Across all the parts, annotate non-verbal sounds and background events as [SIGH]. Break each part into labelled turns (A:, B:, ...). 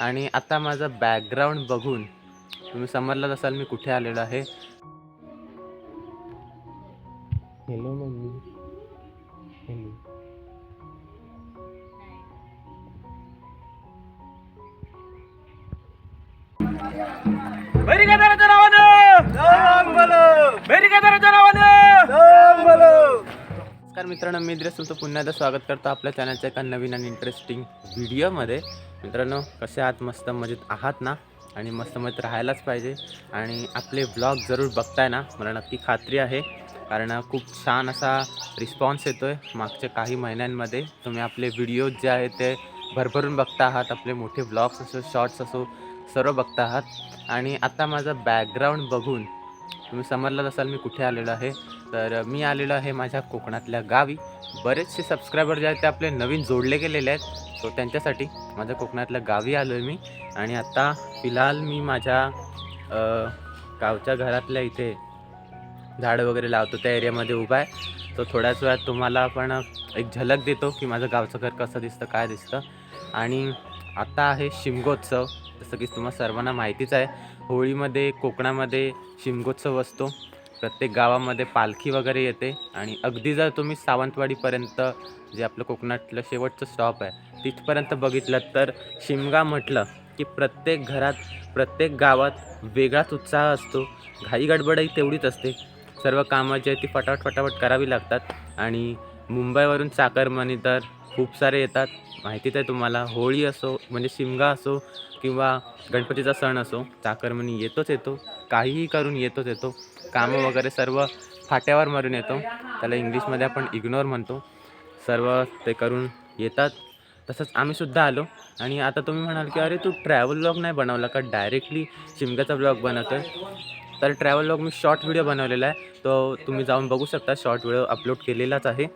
A: आणि आता माझं बॅकग्राऊंड बघून तुम्ही समजलाच असाल मी कुठे आलेलो आहे. Hello mummy. हॅलो नमस्कार मित्रांनो मी इद्रेस तुमचं पुन्हा एकदा स्वागत करतो आपल्या चॅनलच्या एका नवीन आणि इंटरेस्टिंग व्हिडिओमध्ये मित्रांनो कसे आहात? मस्त मजेत आहात ना? आणि मस्त मजेत राहायलाच पाहिजे. आणि आपले ब्लॉग जरूर बघताय ना? मला नक्की खात्री आहे. कारण खूप छान असा रिस्पॉन्स येतो आहे मागच्या काही महिन्यांमध्ये. तुम्ही आपले व्हिडिओज जे आहेत ते भरभरून बघता आहात. आपले मोठे ब्लॉग्स असो शॉर्ट्स असो सर्व बघता आहात. आणि आता माझं बॅकग्राऊंड बघून तुम्ही समजलाच असाल मी कुठे आलेलो आहे. तर मी आलेलो आहे माझ्या कोकणातल्या गावी. बरेचसे सबस्क्रायबर जे आहेत ते आपले नवीन जोडले गेलेले आहेत. सो त्यांच्यासाठी माझ्या कोकणातल्या गावी आलो आहे मी. आणि आत्ता फिलहाल मी माझ्या गावच्या घरातल्या इथे झाडं वगैरे लावतो. त्या एरियामध्ये उभा आहे. तो थोड्याच वेळात तुम्हाला पण एक झलक देतो की माझं गावचं घर कसं दिसतं काय दिसतं. आणि आत्ता आहे शिमगोत्सव. जसं की तुम्हाला सर्वांना माहितीच आहे होळीमध्ये कोकणामध्ये शिमगोत्सव असतो. प्रत्येक गावामध्ये पालखी वगैरे येते. आणि अगदी जर तुम्ही सावंतवाडीपर्यंत जे आपलं कोकणातलं शेवटचं स्टॉप आहे तिथपर्यंत बघितलं तर शिमगा म्हटलं की प्रत्येक घरात प्रत्येक गावात वेगळाच उत्साह असतो. घाई गडबडही तेवढीच असते. सर्व कामं जी आहेत ती फटाफट फटाफट करावी लागतात. आणि मुंबईवरून चाकरमनी तर खूप सारे येतात. माहितीच आहे तुम्हाला होळी असो म्हणजे शिमगा असो किंवा गणपतीचा सण असो चाकरमनी येतोच येतो. काहीही करून येतोच येतो. कामं वगैरे सर्व फाट्यावर मारून येतो. त्याला इंग्लिशमध्ये आपण इग्नोर म्हणतो. सर्व ते करून येतात. तसंच आम्हीसुद्धा आलो. आणि आता तुम्ही म्हणाल की अरे तू ट्रॅव्हल ब्लॉग नाही बनवला का? डायरेक्टली शिमग्याचा ब्लॉग बनवतो आहे तर ट्रॅव्हल ब्लॉग मी शॉर्ट व्हिडिओ बनवलेला आहे. तो तुम्ही जाऊन बघू शकता. शॉर्ट व्हिडिओ अपलोड केलेलाच आहे.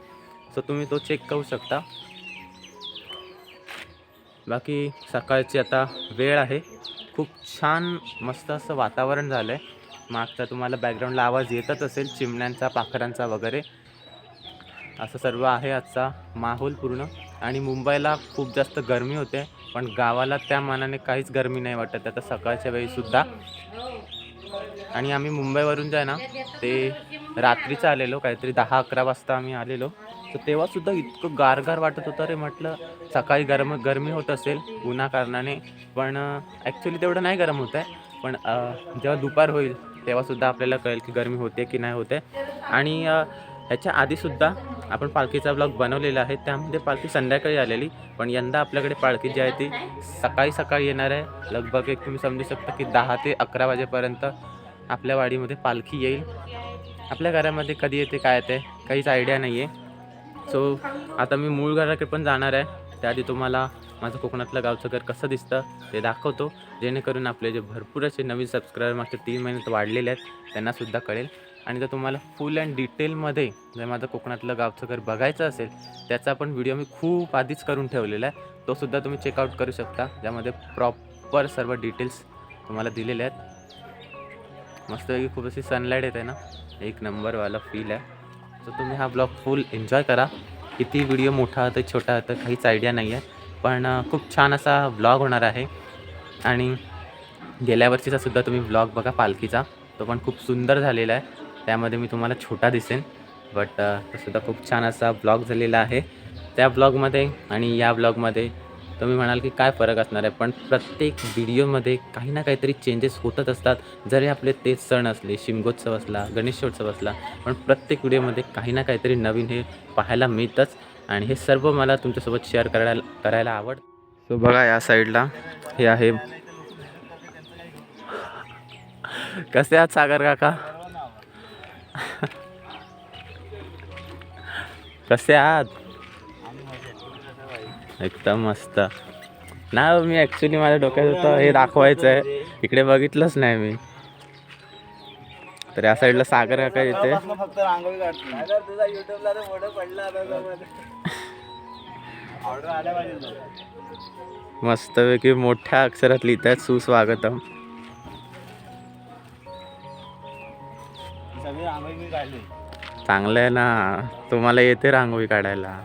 A: सो तुम्ही तो चेक करू शकता. बाकी सकाळची आता वेळ आहे. खूप छान मस्त असं वातावरण झालं आहे मागचा तुम्हाला बॅकग्राऊंडला आवाज येतच असेल चिमण्यांचा पाखरांचा वगैरे. असं सर्व आहे आजचा माहोल पूर्ण. आणि मुंबईला खूप जास्त गरमी होते पण गावाला त्या मानाने काहीच गरमी नाही वाटत. आता सकाळच्या वेळीसुद्धा आणि आम्ही मुंबईवरून जे आहे ना ते रात्रीचं आलेलो काहीतरी दहा अकरा वाजता आम्ही आलेलो. तर तेव्हासुद्धा इतकं गारगार वाटत होतं. रे म्हटलं सकाळी गरम गरमी होत असेल उन्हा कारणाने पण ॲक्च्युली तेवढं नाही गरम होत आहे पण जेव्हा दुपार होईल तेव्हासुद्धा आपल्याला कळेल की गरमी होते की नाही होते. आणि ह्याच्या आधीसुद्धा आपण पालखीचा ब्लॉग बनवलेला आहे. त्यामध्ये पालखी संध्याकाळी आलेली पण यंदा आपल्याकडे पालखी जी आहे ती सकाळी सकाळी येणार आहे. लगभग एक तुम्ही समजू शकता की दहा ते अकरा वाजेपर्यंत आपल्या वाडीमध्ये पालखी येईल. आपल्या घरामध्ये कधी येते काय येते काहीच आयडिया नाही आहे सो आता मी मूळ घराकडे पण जाणार आहे. त्याआधी तुम्हाला माझं कोकणातलं गावचं घर कसं दिसतं ते दाखवतो. जेणेकरून आपले जे भरपूर असे नवीन सबस्क्रायबर मागच्या तीन महिन्यात वाढलेले आहेत त्यांनासुद्धा कळेल. आणि जर तुम्हाला फुल अँड डिटेलमध्ये जर माझं कोकणातलं गावचं घर बघायचं असेल त्याचा पण व्हिडिओ मी खूप आधीच करून ठेवलेला आहे. तोसुद्धा तुम्ही चेकआउट करू शकता. ज्यामध्ये प्रॉपर सर्व डिटेल्स तुम्हाला दिलेले आहेत. मस्तपैकी खूप अशी सनलाईट येते ना. एक नंबरवाला फील आहे. तर तुम्ही हा ब्लॉग फुल एन्जॉय करा. किती व्हिडिओ मोठा होतं छोटा होतं काहीच आयडिया नाही आहे पण खूप छान असा ब्लॉग होणार आहे. आणि गेल्या वर्षीचा सुद्धा तुम्ही ब्लॉग बघा पालखीचा. तो पण खूप सुंदर झालेला आहे. त्यामध्ये मी तुम्हाला छोटा दिसेन. बट तो सुद्धा खूप छान असा ब्लॉग झालेला आहे. त्या ब्लॉगमध्ये आणि या ब्लॉगमध्ये तुम्ही म्हणाल की काय फरक असणार आहे? पण प्रत्येक व्हिडिओमध्ये काही ना काहीतरी चेंजेस होतच असतात. जरी आपले तेच सण असले शिमगोत्सव असला गणेशोत्सव असला पण प्रत्येक व्हिडिओमध्ये काही ना काहीतरी नवीन हे पाहायला मिळतंच. आणि हे सर्व मला तुमच्यासोबत शेअर करायला करायला आवड सो बघा या साईडला हे आहे कसे आहात सागर काका? कसे आहात? एकदम मस्त. नाही हो, मी ॲक्च्युली माझ्या डोक्यात होतं हे दाखवायचं आहे इकडे बघितलंच नाही मी. तर या साईडला सागर काका येते. मस्तपैकी मोठ्या अक्षरात लिहित आहेत सुस्वागतम चांगलं आहे ना. तुम्हाला येते रांगोळी काढायला.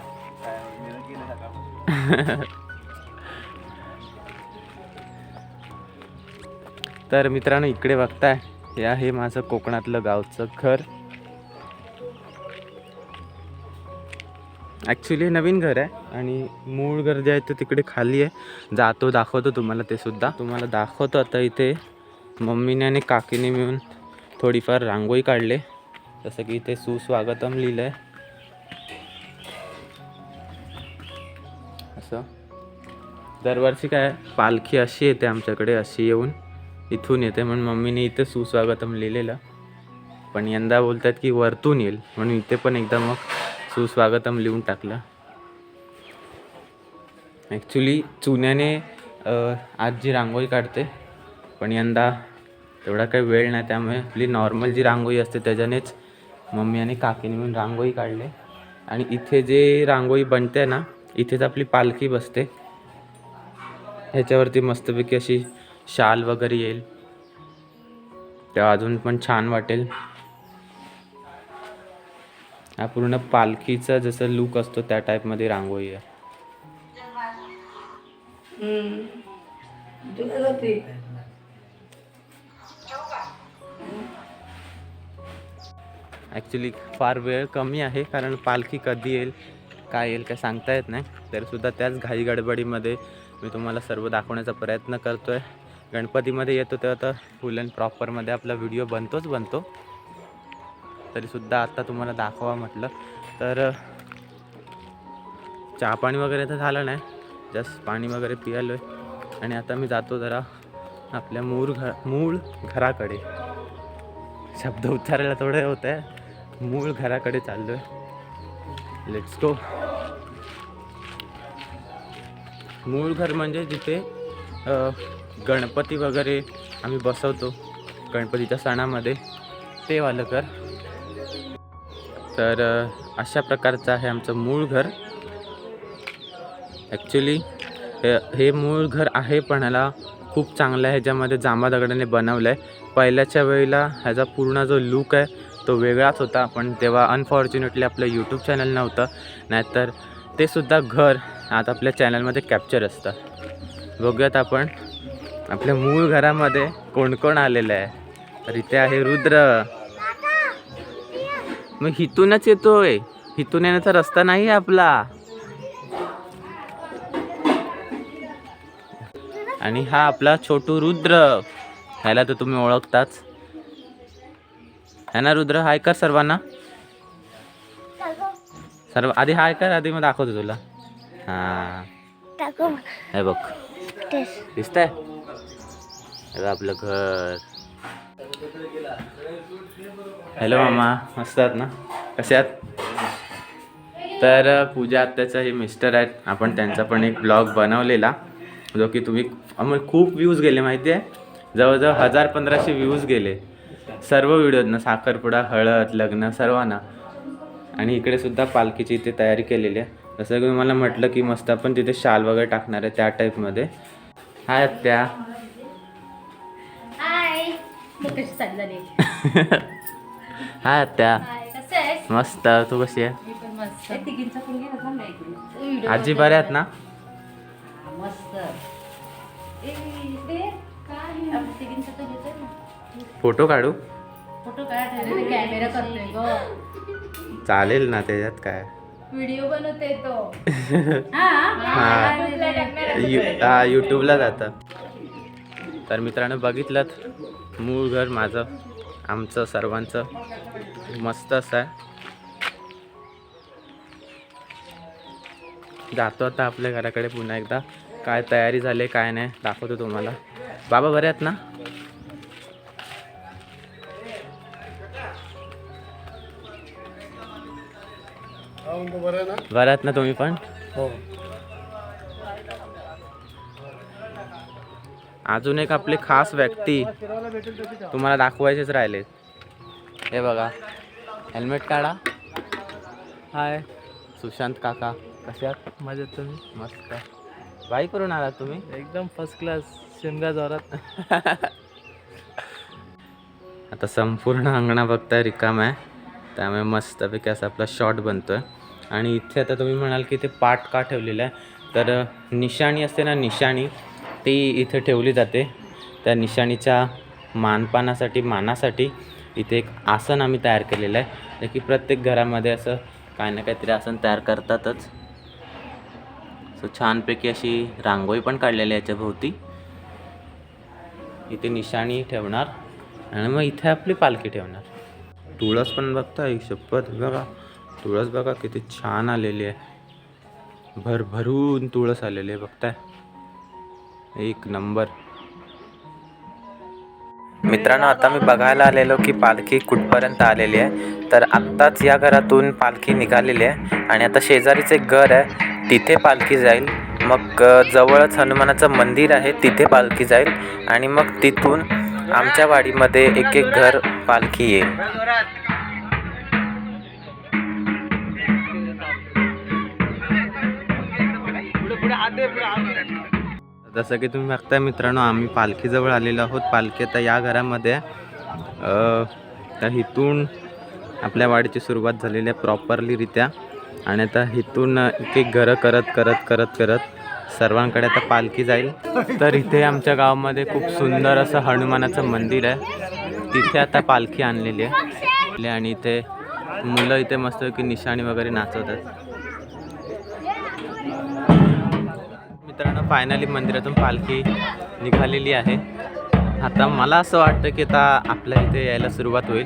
A: तर मित्रांनो इकडे बघताय हे आहे माझं कोकणातलं गावचं घर. ॲक्च्युली नवीन घर आहे आणि मूळ घर जे आहे ते तिकडे खाली आहे. जातो दाखवतो तुम्हाला ते सुद्धा. तुम्हाला दाखवतो आता इथे मम्मीने आणि काकीने मिळून थोडीफार रांगोळी काढले. जसं की इथे सुस्वागतम लिहिलं आहे असं. दरवर्षी काय पालखी अशी येते आमच्याकडे अशी येऊन इथून येते. म्हणून मम्मीने इथे सुस्वागतम लिहिलेलं. पण यंदा बोलतात की वरतून येईल. म्हणून इथे पण एकदा मग सुस्वागतम लिहून टाकलं. ॲक्च्युली चुन्याने आज जी रांगोळी काढते पण यंदा तेवढा काही वेळ नाही त्यामुळे आपली नॉर्मल जी रांगोळी असते त्याच्यानेच मम्मी आणि काकीने मिळून रांगोळी काढले. आणि इथे जे रांगोळी बनते ना इथेच आपली पालखी बसते. ह्याच्यावरती मस्तपैकी अशी शाल वगैरे येईल. तेव्हा अजून पण छान वाटेल. हा पूर्ण पालखीचा जसं लुक असतो त्या टाईपमध्ये रांगोळी आहे. ॲक्च्युली फार वेळ कमी आहे कारण पालखी कधी येईल काय येईल काय सांगता येत नाही. तरीसुद्धा त्याच घाई गडबडीमध्ये मी तुम्हाला सर्व दाखवण्याचा प्रयत्न करतो आहे गणपतीमध्ये येतो तेव्हा तर फुल अँड प्रॉपरमध्ये आपला व्हिडिओ बनतोच बनतो. तरीसुद्धा आत्ता तुम्हाला दाखवा म्हटलं. तर चहा पाणी वगैरे तर झालं नाही. जस्ट पाणी वगैरे पियालो आहे आणि आता मी जातो जरा आपल्या मूळ घर मूळ घराकडे. शब्द उच्चारायला थोडं होत आहे. मूळ घराकडे चाललो आहे लेट्स गो मूळ घर म्हणजे जिथे गणपती वगैरे आम्ही बसवतो. गणपतीच्या सणामध्ये. ते वालं कर तर अशा प्रकारचं आहे आमचं मूळ घर. ॲक्च्युली हे मूळ घर आहे पण ह्याला खूप चांगलं आहे ह्याच्यामध्ये जांभा दगडाने बनवलं आहे पहिल्याच्या वेळेला ह्याचा पूर्ण जो लुक आहे तो वेगळाच होता पण तेव्हा अनफॉर्च्युनेटली आपलं यूट्यूब चॅनल नव्हतं. नाहीतर ते सुद्धा घर आता आपल्या चॅनलमध्ये कॅप्चर असतं. बघूयात आपण आपल्या मूळ घरामध्ये कोण कोण आलेलं आहे. तर इथे आहे रुद्र. मग हिथूनच येतोय. हिथून येण्याचा रस्ता नाही आहे आपला. आणि हा आपला छोटू रुद्र. ह्याला तर तुम्ही ओळखताच. है ना रुद्र हाय कर सर्वांना. सर्व आधी हाय कर आधी मग दाखवतो तुला. हा. हे बघ. दिसतंय? आपलं घर. हॅलो मामा. मस्त आहात ना? कसे आहात? तर पूजा आत्याचं हे मिस्टर आहेत. आपण त्यांचा पण एक ब्लॉग बनवलेला जो की तुम्ही आम्हाला खूप व्ह्यूज गेले माहिती आहे जवळजवळ हजार पंधराशे व्ह्यूज गेले. सर्व व्हिडिओतना साखरपुडा हळद लग्न सर्वांना. आणि इकडे सुद्धा पालखीची इथे तयारी केलेली आहे. जसं की तुम्हाला म्हटलं की मस्त आपण तिथे शाल वगैरे टाकणार आहे त्या टाईपमध्ये. हाय आत्या. [LAUGHS] [LAUGHS]
B: हा त्या
A: मस्त तू कशी आहे? आजी बऱ्या आहेत ना? फोटो काढू?
B: फोटो
A: चालेल ना त्याच्यात काय?
B: व्हिडिओ बनवते तो हा
A: युट्यूबला यूट्यूबला जातं. तर मित्रांनो बघितलं मूळ घर माझं. आमचं सर्वांचं मस्त असं आहे. जातो आता आपल्या घराकडे पुन्हा एकदा. काय तयारी झाली काय नाही दाखवतो तुम्हाला. बाबा बरे आहेत ना? बरं आहेत ना तुम्ही पण? अजून एक आपले खास व्यक्ती तुम्हाला दाखवायचेच राहिले. हे बघा हेल्मेट काढा. हाय सुशांत काका कसे आहात?
C: मजेत तुम्ही?
A: मस्त. बाई करून आलात तुम्ही?
C: एकदम फर्स्ट क्लास शिमगा जोरात. [LAUGHS]
A: आता संपूर्ण अंगणा बघता रिकाम आहे. त्यामुळे मस्तपैकी असा आपला शॉट बनतो आहे आणि इथे आता तुम्ही म्हणाल की ते पाट का ठेवलेलं आहे. तर निशाणी असते ना निशाणी ती इथे ठेवली जाते. त्या निशाणीच्या मानपानासाठी मानासाठी इथे एक आसन आम्ही तयार केलेलं आहे. जे की प्रत्येक घरामध्ये असं काही ना काहीतरी आसन तयार करतातच. सो छानपैकी अशी रांगोळी पण काढलेली आहे याच्याभोवती. इथे निशाणी ठेवणार आणि मग इथे आपली पालखी ठेवणार. तुळस पण बघता एक शपथ बघा तुळस बघा किती छान आलेली आहे. भरभरून तुळस आलेली आहे बघताय. एक नंबर. मित्रांनो आता मी बघायला आलेलो की पालखी कुठपर्यंत आलेली आहे. तर आत्ताच या घरातून पालखी निघालेली आहे. आणि आता शेजारीच एक घर आहे. तिथे पालखी जाईल. मग जवळच हनुमानाचं मंदिर आहे. तिथे पालखी जाईल. आणि मग तिथून आमच्या वाडीमध्ये एक एक घर पालखी येईल. जसं की तुम्ही बघताय मित्रांनो आम्ही पालखीजवळ आलेलो आहोत. पालखी आता या घरामध्ये आहे. तर इथून आपल्या वाडीची सुरुवात झालेली आहे प्रॉपरलीरित्या. आणि आता इथून एक एक घरं करत करत करत करत सर्वांकडे आता पालखी जाईल. तर इथे आमच्या गावामध्ये खूप सुंदर असं हनुमानाचं मंदिर आहे. तिथे आता पालखी आणलेली आहे. आणि इथे मुलं इथे मस्त की निशाणी वगैरे नाचवतात. मित्रांनो फायनली मंदिरातून पालखी निघालेली आहे. आता मला असं वाटतं की आता आपल्या इथे यायला सुरुवात होईल.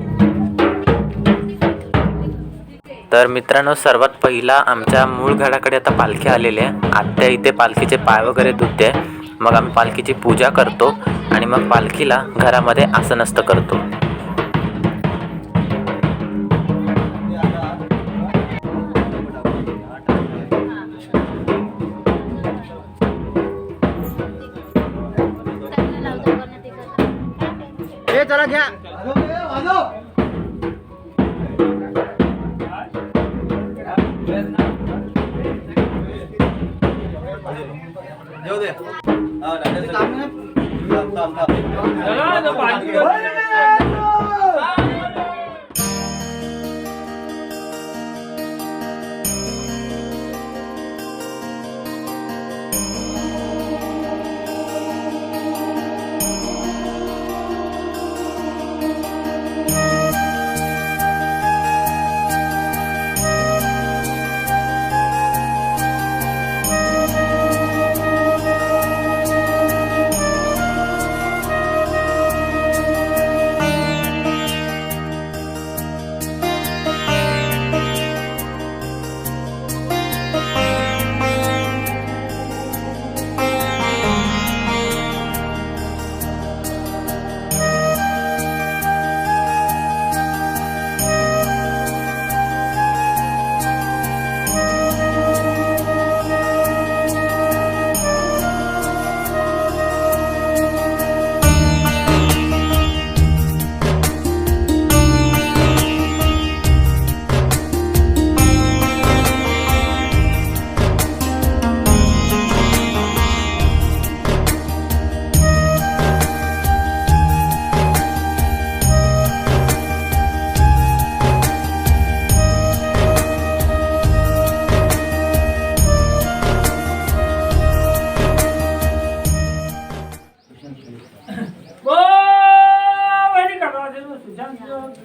A: तर मित्रांनो सर्वात पहिला आमच्या मूळ घराकडे आता पालखी आलेली आहे. आत्या इथे पालखीचे पाय वगैरे धुते. मग आम्ही पालखीची पूजा करतो आणि मग पालखीला घरामध्ये आसनस्थ करतो.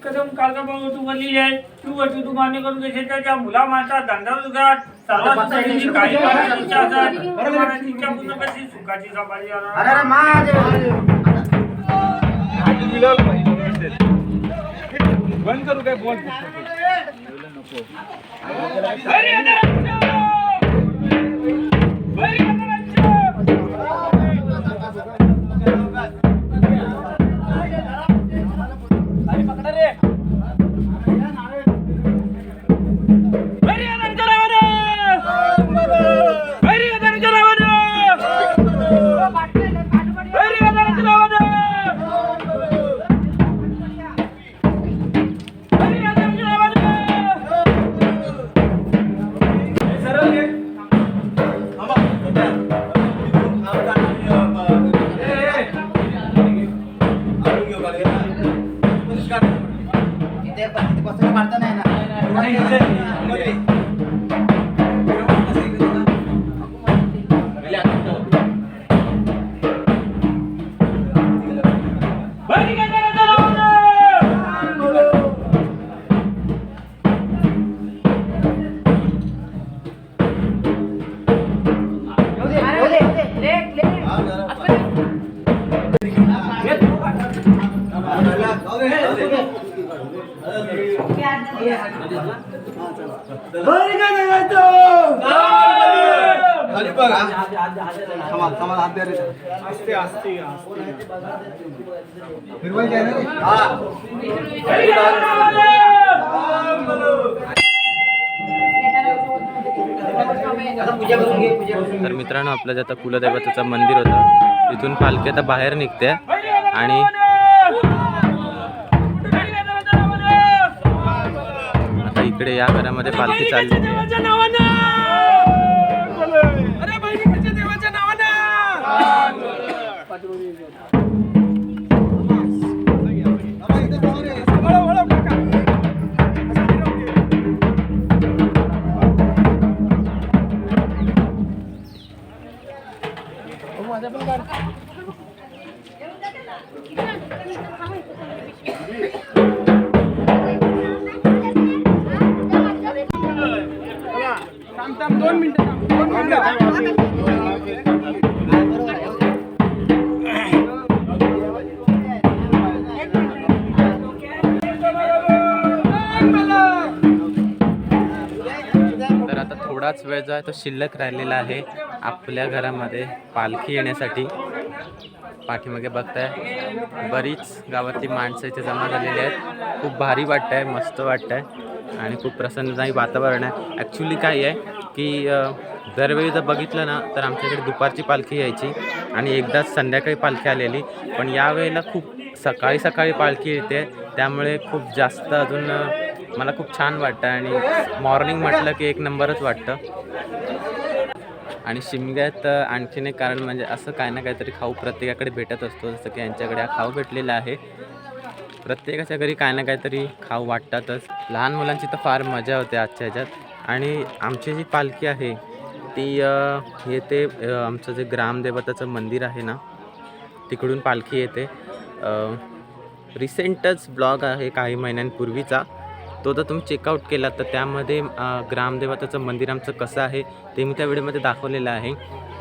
D: कदम कालका बाबा तू बनलेली आहे. तू वरती तू मान्य करून तर त्या मुला माणसा धंदा रोजगार काही इच्छा पूर्ण कशी सुखाची
E: बंद करू काय फोन
D: हरी
A: तर मित्रांनो आपलं जे आता कुलदैवताचं मंदिर होतं तिथून पालखी आता बाहेर निघते आणि आता इकडे या घरामध्ये पालखी चालली. तर आता थोडाच वेळ जो आहे तो शिल्लक राहिलेला आहे. आपल्या घरामध्ये पालखी येण्यासाठी पाठीमागे बघताय. बरीच गावातली माणसं इथे जमा झालेली आहेत. खूप भारी वाटत आहे मस्त वाटत आहे आणि खूप प्रसन्नदायी वातावरण आहे. ॲक्च्युली काय आहे की दरवेळी जर बघितलं ना तर आमच्याकडे दुपारची पालखी यायची आणि एकदाच संध्याकाळी पालखी आलेली. पण यावेळेला खूप सकाळी सकाळी पालखी येते. त्यामुळे खूप जास्त अजून मला खूप छान वाटतं आणि मॉर्निंग म्हटलं की एक नंबरच वाटतं. आणि शिमग्यात आणखीन एक कारण म्हणजे असं काय ना काहीतरी खाऊ प्रत्येकाकडे भेटत असतो. जसं की यांच्याकडे हा खाऊ भेटलेला आहे. प्रत्येकाच्या घरी काय ना काहीतरी खाऊ वाटतातच. लहान मुलांची तर फार मजा होते आजच्या ह्याच्यात. आणि आमची जी पालखी आहे ती येते आमचं जे ग्रामदेवताचं मंदिर आहे ना तिकडून पालखी येते. रिसेंटच ब्लॉग आहे काही महिन्यांपूर्वीचा. तो जर तुम्ही चेकआउट केला तर त्यामध्ये ग्रामदेवताचं मंदिर आमचं कसं आहे ते मी त्या व्हिडिओमध्ये दाखवलेलं आहे.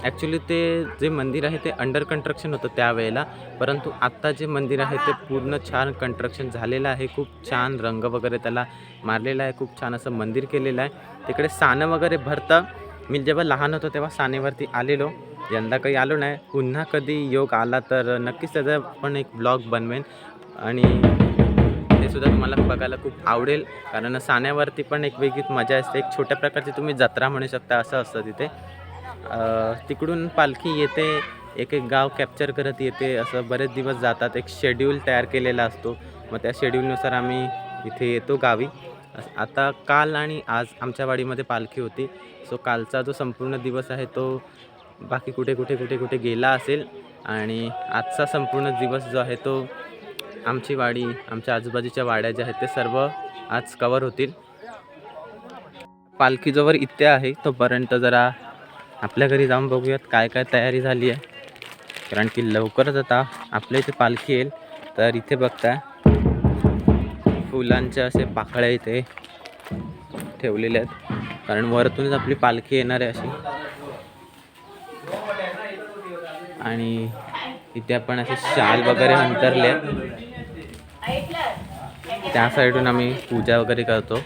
A: ॲक्च्युली ते जे मंदिर आहे ते अंडर कन्स्ट्रक्शन होतं त्यावेळेला. परंतु आत्ता जे मंदिर आहे ते पूर्ण छान कन्स्ट्रक्शन झालेलं आहे. खूप छान रंग वगैरे त्याला मारलेला आहे. खूप छान असं मंदिर केलेलं आहे. तिकडे सानं वगैरे भरतं. मी जेव्हा लहान होतो तेव्हा सानेवरती आलेलो. यंदा काही आलो नाही. पुन्हा कधी योग आला तर नक्कीच त्याचा पण एक ब्लॉग बनवेन. आणि ते सुद्धा तुम्हाला बघायला खूप आवडेल. कारण साण्यावरती पण एक वेगळीच मजा असते. एक छोट्या प्रकारची तुम्ही जत्रा म्हणू शकता असं असतं तिथे. तिकडून पालखी येते एक एक गाव कॅप्चर करत येते. असं बरेच दिवस जातात. एक शेड्यूल तयार केलेला असतो. मग त्या शेड्यूलनुसार आम्ही इथे येतो गावी. आता काल आणि आज आमच्या वाडीमध्ये पालखी होती. सो कालचा जो संपूर्ण दिवस आहे तो बाकी कुठे कुठे कुठे कुठे गेला असेल. आणि आजचा संपूर्ण दिवस जो आहे तो आमची वाडी आमच्या आजूबाजूच्या वाड्या ज्या आहेत ते सर्व आज कवर होतील. पालखी जोवर इथे आहे तोपर्यंत जरा आपल्या घरी जाऊन बघूयात काय काय तयारी झाली आहे. कारण की लवकरच आता आपल्या इथे पालखी येईल. तर इथे बघताय फुलांचे असे पाकळ्या इथे ठेवलेले आहेत. कारण वरतूनच आपली पालखी येणार आहे अशी. आणि इथे आपण असे शाल वगैरे अंतरले आहेत. त्या साईडून आम्ही पूजा वगैरे करतो.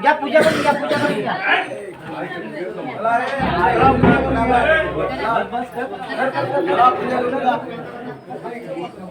B: घ्या पूजा करून घ्या पूजा करून घ्या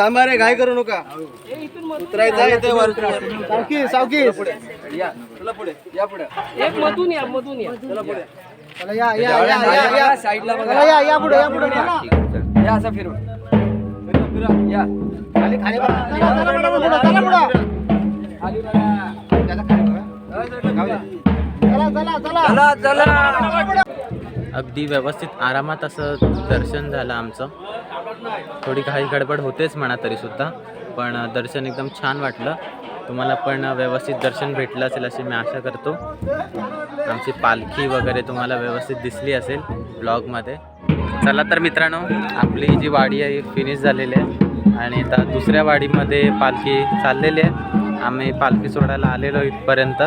E: थांबा रे घाई करू नका. उतरायचं वर सावकी सावकी
C: या चला पुढे या पुढे. एक मधून या मधून या. चला पुढे.
E: चला या या या या या.
C: साईडला
E: या या पुढे या पुढे
C: या असं फिरून या.
E: खाली खाली बघा. चला चला पुढे पुढे चला पुढे.
C: खाली बघा.
E: त्याला खाली बघा. चला चला चला.
C: चला चला.
A: अगदी व्यवस्थित आरामात असं दर्शन झालं आमचं. थोडी काही गडबड होतेच म्हणा तरीसुद्धा पण दर्शन एकदम छान वाटलं. तुम्हाला पण व्यवस्थित दर्शन भेटलं असेल अशी मी आशा करतो. आमची पालखी वगैरे तुम्हाला व्यवस्थित दिसली असेल ब्लॉगमध्ये. चला तर मित्रांनो आपली जी वाडी आहे फिनिश झालेली आहे. आणि आता दुसऱ्या वाडीमध्ये पालखी चाललेली आहे. आम्ही पालखी सोडायला आलेलो इथपर्यंत.